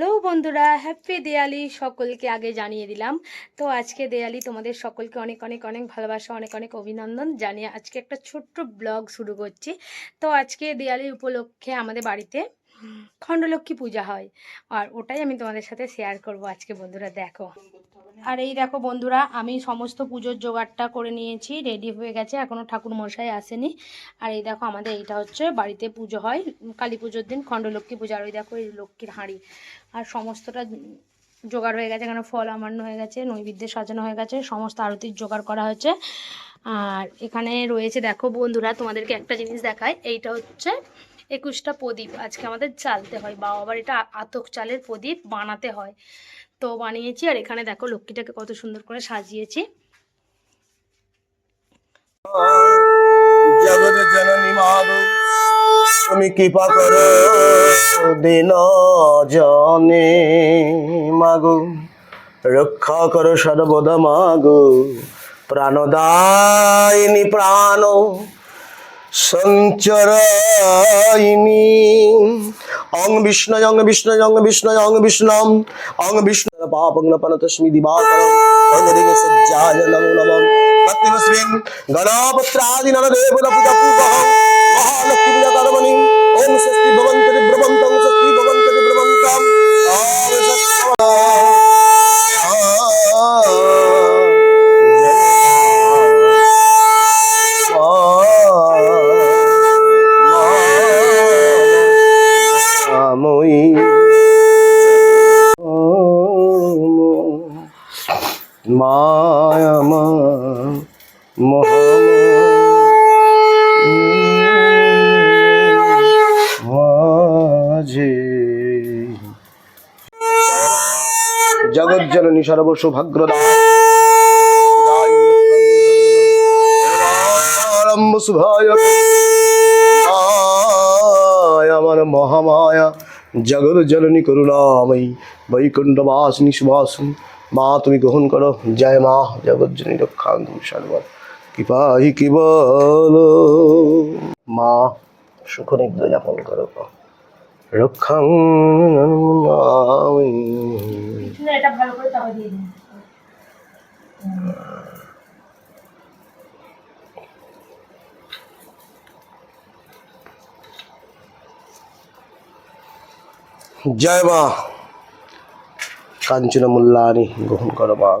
Hello বন্ধুরা happy দেয়ালি সকলকে আগে জানিয়ে দিলাম। তো আজকে দেয়ালি তোমাদের সকলকে অনেক অনেক অনেক ভালোবাসা, অনেক অনেক অভিনন্দন। জানিয়ে আজকে একটা ছোট্ট ব্লগ শুরু করছি। তো আজকে দেয়ালি উপলক্ষে আমাদের বাড়িতে খণ্ডলক্ষ্মী পূজা হয়। আর ওটাই আমি তোমাদের সাথে শেয়ার করব আজকে বন্ধুরা, দেখো। আর এই দেখো বন্ধুরা, আমি সমস্ত পুজোর জোগাড়টা করে নিয়েছি রেডি হয়ে গেছে এখনও ঠাকুর মশাই আসেনি। আর এই দেখো আমাদের এইটা হচ্ছে বাড়িতে পুজো হয়, কালী পুজোর দিন, খণ্ডলক্ষ্মী পূজা, আর ওই দেখো এই লক্ষ্মীর হাঁড়ি। আর সমস্তটা জোগাড় হয়ে গেছে, এখানে ফল আমান্য হয়ে গেছে, নৈবেদ্যে সাজানো হয়ে গেছে, সমস্ত আরতির জোগাড় করা হয়েছে। আর এখানে রয়েছে, দেখো বন্ধুরা, তোমাদেরকে একটা জিনিস দেখায় এইটা হচ্ছে একুশটা প্রদীপ। আজকে আমাদের চালতে হয় বা আবার এটা আতক চালের প্রদীপ বানাতে হয়। তো বানিয়েছি আর এখানে দেখো লক্ষ্মীটাকে কত সুন্দর করে সাজিয়েছি। তুমি কৃপা করো দিন জনে মাগো। রক্ষা করো সর্বদা মাগো, প্রাণদায়িনী প্রাণ, সঞ্চরায়িনী। অং বিষ্ণু অং বিষ্ণু অং বিষ্ণু, অং বিষ্ণুম অং বিষ্ণু। পাপং নপনতস্মি দিবাকরম। অঙ্গদিগে সজ্জায় নমো নমঃ। ভক্তিমস্মিং গণপত্রাদি নরদেব নপুতপূপঃ মহালক্ষ্মী পূজা কর্মণি ওম স্বস্তি। মায়ামা মাঝে। জগৎ জননী সর্বস্ব ভাগ্রদা আরম্ভ শুভায়। আয় আমার মহামায়া। জগৎ জননী করুণাময়ী। বৈকুণ্ঠবাসিনী সুবাসিনী মা তুমি গ্রহণ করো। জয় মা জগৎ জননী রক্ষাঙ্গ সর্বর কৃপাহি কি বল? মা সুখ নিদ্রা যাপন করো রক্ষাং এটা ভালো করে তাওয়া দিয়ে দিন। জয় মা। কাঞ্চন মূল্যানি গ্রহণ করো মা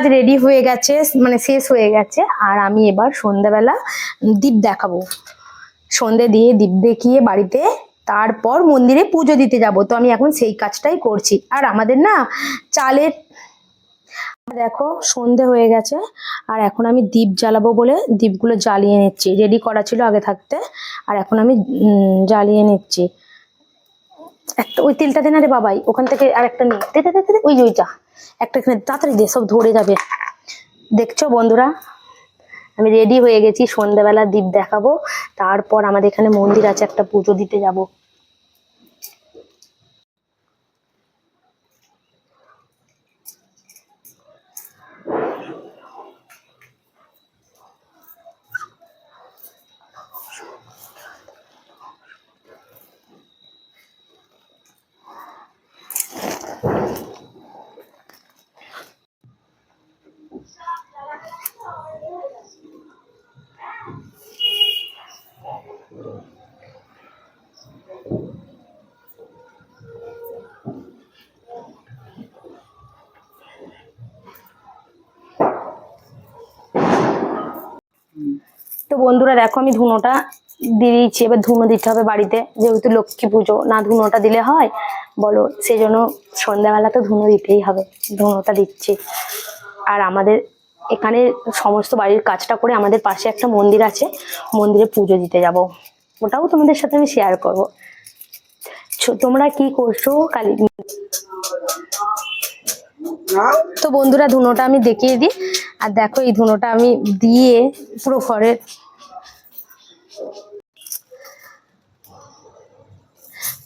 কাজ রেডি হয়ে গেছে মানে শেষ হয়ে গেছে। আর আমি এবার সন্ধ্যাবেলা দীপ দেখাবো। সন্ধে দিয়ে দীপ দেখিয়ে বাড়িতে তারপর মন্দিরে পুজো দিতে যাব। তো আমি এখন সেই কাজটাই করছি। আর আমাদের না চালের দেখো সন্ধে হয়ে গেছে। আর এখন আমি দীপ জ্বালাবো বলে দীপগুলো জ্বালিয়ে নিচ্ছি। রেডি করা ছিল আগে থাকতে। আর এখন আমি জ্বালিয়ে নিচ্ছি। একটা ওই তেলটা দে না রে বাবাই ওখান থেকে আর একটা নে দে দে দে দে, দে, ওই ওইটা একটা তাড়াতাড়ি দিয়ে সব ধরে যাবে। দেখছ বন্ধুরা? আমি রেডি হয়ে গেছি, সন্ধ্যাবেলা দ্বীপ দেখাবো। তারপর আমাদের এখানে মন্দির আছে, একটা পুজো দিতে যাব। বন্ধুরা দেখো, আমি ধুনোটা দিয়ে দিয়েছি এবার ধুনো দিতে হবে বাড়িতে, যেহেতু লক্ষ্মী পুজো, না ধুনোটা দিলে হয়, বলো সেই জন্য সন্ধ্যাবেলা তো ধুনো দিতেই হবে, ধুনোটা দিচ্ছি। আর আমাদের এখানে সমস্ত বাড়ির কাজটা করে আমাদের পাশে একটা মন্দির আছে, মন্দিরে পুজো দিতে যাব। ওটাও তোমাদের সাথে আমি শেয়ার করব। তোমরা কি করছ কালী? তো বন্ধুরা, ধুনোটা আমি দেখিয়ে দিই। আর দেখো, এই ধুনোটা আমি দিয়ে পুরো ঘরের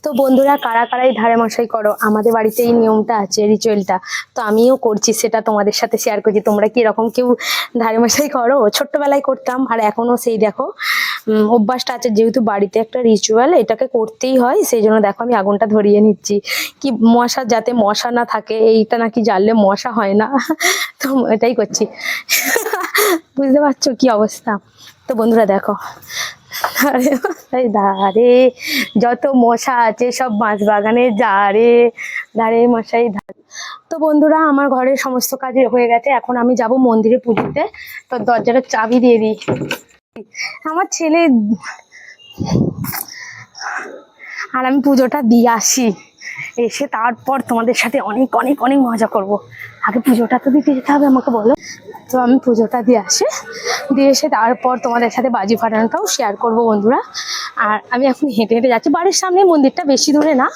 তো বন্ধুরা, কারা কারাই ধারে মশাই করো, আমাদের বাড়িতে এই নিয়মটা আছে রিচুয়ালটা তো আমিও করছি, সেটা তোমাদের সাথে শেয়ার করছি। তোমরা কি এরকম কেউ ধারে মশাই করো? ছোট্টবেলায় করতাম, আর এখনও সেই দেখো অভ্যাসটা আছে। যেহেতু বাড়িতে একটা রিচুয়াল এটাকে করতেই হয়, সেই জন্য দেখো আমি আগুনটা ধরিয়ে নিচ্ছি। কি মশা, যাতে মশা না থাকে, এইটা নাকি জ্বাললে মশা হয় না? তো এটাই করছি। বুঝতে পারছ কি অবস্থা? তো বন্ধুরা দেখো আরে ধারে যত মশা আছে সব মাছ বাগানে ধারে ধারে মশাই ধারে তো বন্ধুরা, আমার ঘরের সমস্ত কাজ হয়ে গেছে, এখন আমি যাব মন্দিরে পুজোতে। তো দরজাটা চাবি দিয়ে দিই। আমার ছেলে, আর আমি পুজোটা দিয়ে আসি। এসে তারপর তোমাদের সাথে অনেক অনেক অনেক মজা করব। আগে পুজোটা তো দিতে যেতে হবে আমাকে বলো। তো আমি পুজোটা দিয়ে আসি। দিয়ে এসে তারপর তোমাদের সাথে বাজি ফাটানোটাও শেয়ার করব বন্ধুরা। আর আমি এখন হেঁটে হেঁটে যাচ্ছি। বাড়ির সামনে মন্দিরটা বেশি দূরে না।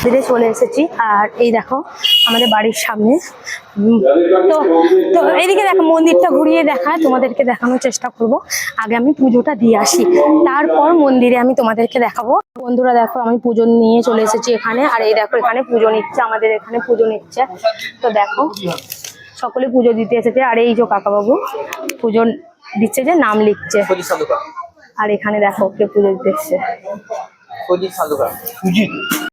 মন্দিরে চলে এসেছি। আর এই দেখো, আমাদের বাড়ির সামনে। তো তো এইদিকে দেখো, মন্দিরটা ঘুরিয়ে দেখায় তোমাদেরকে দেখানোর চেষ্টা করব। আগে আমি পুজোটা দিয়ে আসি। তারপর মন্দিরে আমি তোমাদেরকে দেখাবো। বন্ধুরা দেখো, আমি পুজো নিয়ে চলে এসেছি এখানে। আর এই দেখো, এখানে পুজো নিচ্ছে, আমাদের এখানে পুজো নিচ্ছে। তো দেখো। সকলে পুজো দিতে এসেছে আর এই যে কাকাবাবু পুজো দিচ্ছে যে নাম লিখছে। আর এখানে দেখো কে পুজো দিতে এসছে।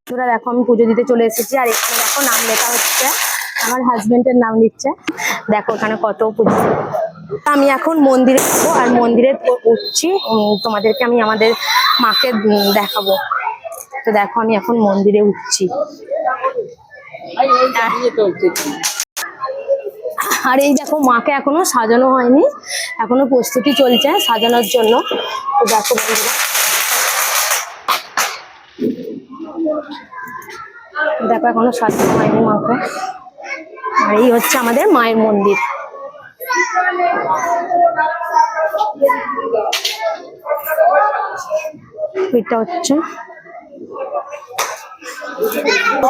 বন্ধুরা দেখো আমি পুজো দিতে চলে এসেছি আর এখানে দেখো নাম লেখা হচ্ছে। আমার হাজবেন্ডের নাম লিখছে। দেখো এখানে কত পুজো। আমি এখন মন্দিরে যাব আর মন্দিরে উঠছি তোমাদেরকে আমি আমাদের মাকে দেখাবো। তো দেখো আমি এখন মন্দিরে উঠছি। আর এই দেখো মাকে এখনও সাজানো হয়নি, এখনও প্রস্তুতি চলছে সাজানোর জন্য। তো দেখো বন্ধুরা। দেখো এখনও সাজানো হয়নি মাকে। আর এই হচ্ছে আমাদের মায়ের মন্দির। এটা হচ্ছে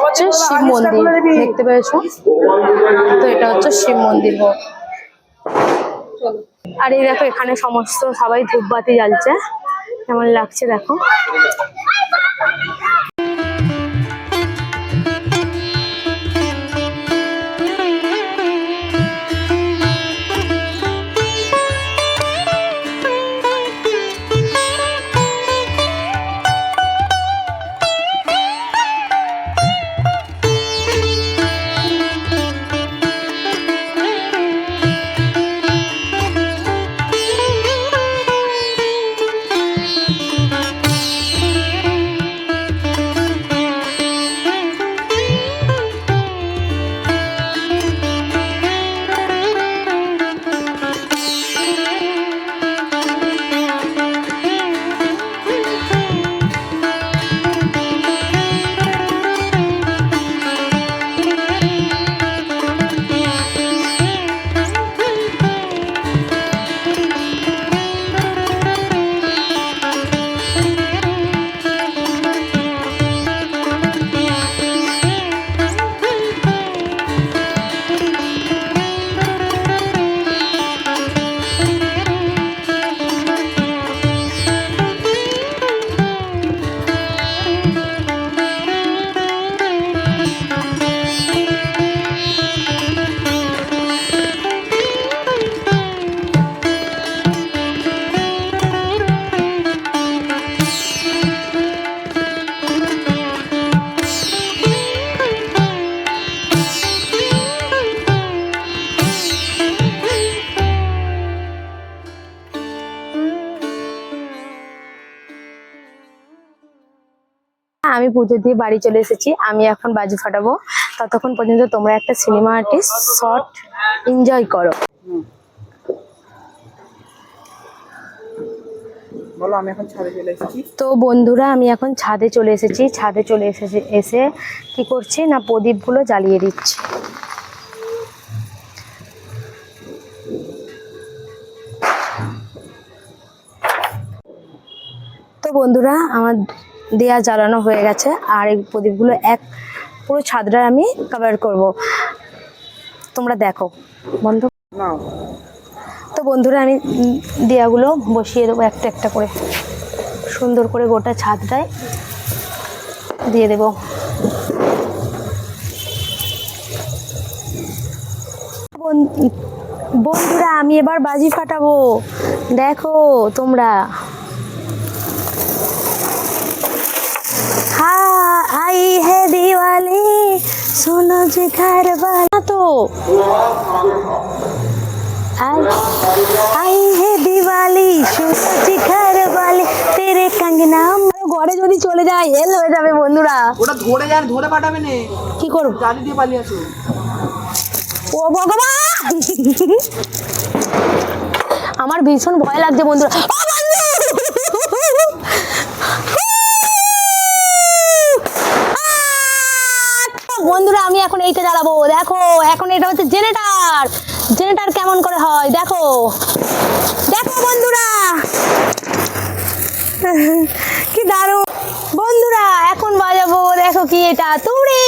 হচ্ছে শিব মন্দির, দেখতে পেয়েছ? তো এটা হচ্ছে শিব মন্দির হোক। আর এই দেখো, এখানে সমস্ত সবাই ধূপবাতি জ্বালছে। কেমন লাগছে দেখো? আমি পুজো দিয়ে বাড়ি চলে এসেছি। আমি এখন বাজি ফাটাবো। ততক্ষণ পর্যন্ত তোমরা একটা সিনেমা আর্টিস্ট শর্ট এনজয় করো। বলো আমি এখন ছাদে চলে এসেছি। তো বন্ধুরা আমি এখন ছাদে চলে এসেছি। ছাদে চলে এসেছি এসে কি করছি না প্রদীপগুলো জ্বালিয়ে দিচ্ছি। তো বন্ধুরা আমার দেয়া জ্বালানো হয়ে গেছে আর এই প্রদীপগুলো এক পুরো ছাদটা আমি কভার করব। তোমরা দেখো। বন্ধ। তো বন্ধুরা আমি দেয়াগুলো বসিয়ে দেবো একটা একটা করে। সুন্দর করে গোটা ছাদটায় দিয়ে দেব। বন- বন্ধুরা আমি এবার বাজি ফাটাবো। দেখো তোমরা। হ্যাঁ আই হে দিওয়ালি সোনো যে ঘর বালা তো आई आई है दिवाली সুরজি ঘর वाले তেরে कंगना ঘরে যদি চলে যায় হেল হয়ে যাবে বন্ধুরা ওটা ধরে যান ধরে পাঠাবে নে কি করব জালি দিয়ে পালিয়ে আসো ও ভগবান আমার ভীষণ ভয় লাগছে বন্ধুরা এইটা জ্বালাবো দেখো, এখন এটা হচ্ছে জেনেটার। জেনেটার কেমন করে হয়, দেখো। দেখো বন্ধুরা। কি দারুণ। বন্ধুরা, এখন বাজাবো, দেখো কি এটা, তুড়ি।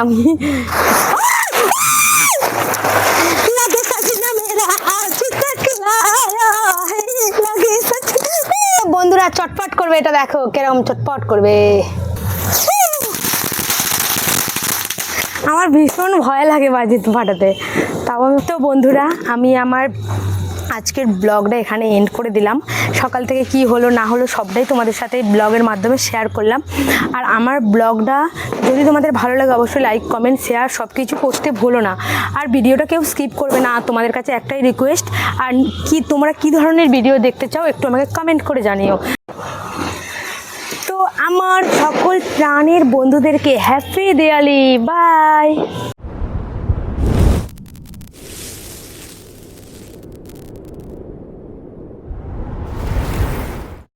আমি এটা দেখো কেরম চটপট করবে। আমার ভীষণ ভয় লাগে বাজি ফাটাতে তাও তো বন্ধুরা, আমি আমার আজকের ব্লগটা এখানে এন্ড করে দিলাম। সকাল থেকে কি হলো, না হলো, সবটাই তোমাদের সাথে ব্লগের মাধ্যমে শেয়ার করলাম। আর আমার ব্লগটা যদি তোমাদের ভালো লাগে, অবশ্যই লাইক কমেন্ট শেয়ার সব কিছু করতে ভুলো না। আর ভিডিওটা কেউ স্কিপ করবে না, তোমাদের কাছে একটাই রিকোয়েস্ট আর কি, তোমরা কি ধরনের ভিডিও দেখতে চাও, একটু আমাকে কমেন্ট করে জানিও। আমার সকল প্রাণের বন্ধুদেরকে হ্যাপি দেয়ালি বাই